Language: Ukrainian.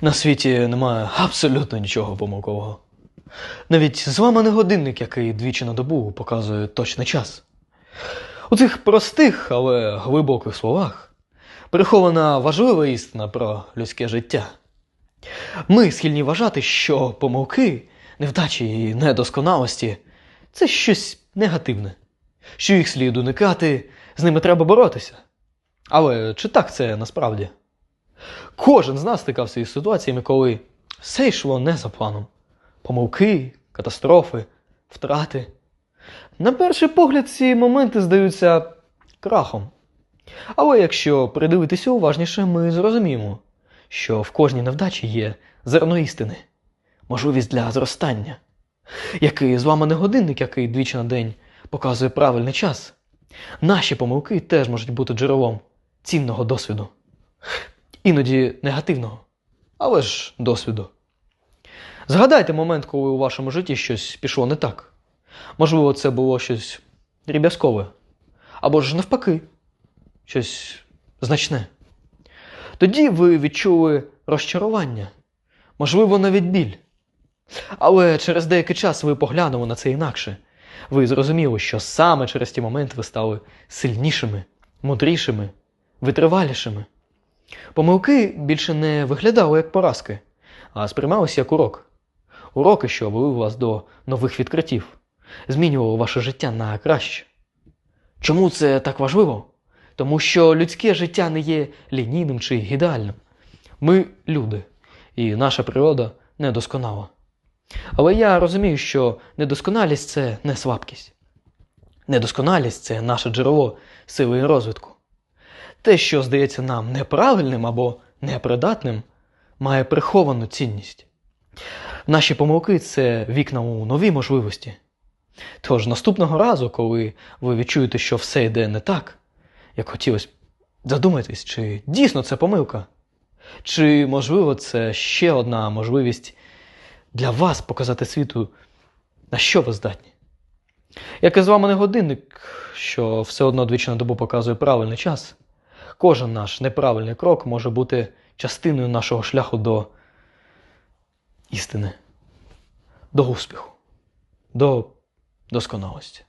На світі немає абсолютно нічого помилкового. Навіть зламаний годинник, який двічі на добу показує точний час. У цих простих, але глибоких словах прихована важлива істина про людське життя. Ми схильні вважати, що помилки, невдачі і недосконалості це щось негативне, що їх слід уникати, з ними треба боротися. Але чи так це насправді? Кожен з нас стикався із ситуаціями, коли все йшло не за планом. Помилки, катастрофи, втрати. На перший погляд, ці моменти здаються крахом. Але якщо придивитися уважніше, ми зрозуміємо, що в кожній невдачі є зерно істини, можливість для зростання, який зламаний годинник, який двічі на день показує правильний час. Наші помилки теж можуть бути джерелом цінного досвіду. Іноді негативного, але ж досвіду. Згадайте момент, коли у вашому житті щось пішло не так. Можливо, це було щось дріб'язкове, або ж навпаки, щось значне. Тоді ви відчули розчарування, можливо, навіть біль. Але через деякий час ви поглянули на це інакше. Ви зрозуміли, що саме через ті моменти ви стали сильнішими, мудрішими, витривалішими. Помилки більше не виглядали як поразки, а сприймалися як урок. Уроки, що вели вас до нових відкриттів, змінювали ваше життя на краще. Чому це так важливо? Тому що людське життя не є лінійним чи ідеальним. Ми люди, і наша природа недосконала. Але я розумію, що недосконалість це не слабкість. Недосконалість це наше джерело сили і розвитку. Те, що здається нам неправильним або непридатним, має приховану цінність. Наші помилки це вікна у нові можливості. Тож наступного разу, коли ви відчуєте, що все йде не так, як хотілося, задумайтесь, чи дійсно це помилка, чи, можливо, це ще одна можливість для вас показати світу, на що ви здатні. Як і зламаний годинник, що все одно двічі на добу показує правильний час, кожен наш неправильний крок може бути частиною нашого шляху до істини, до успіху, до досконалості.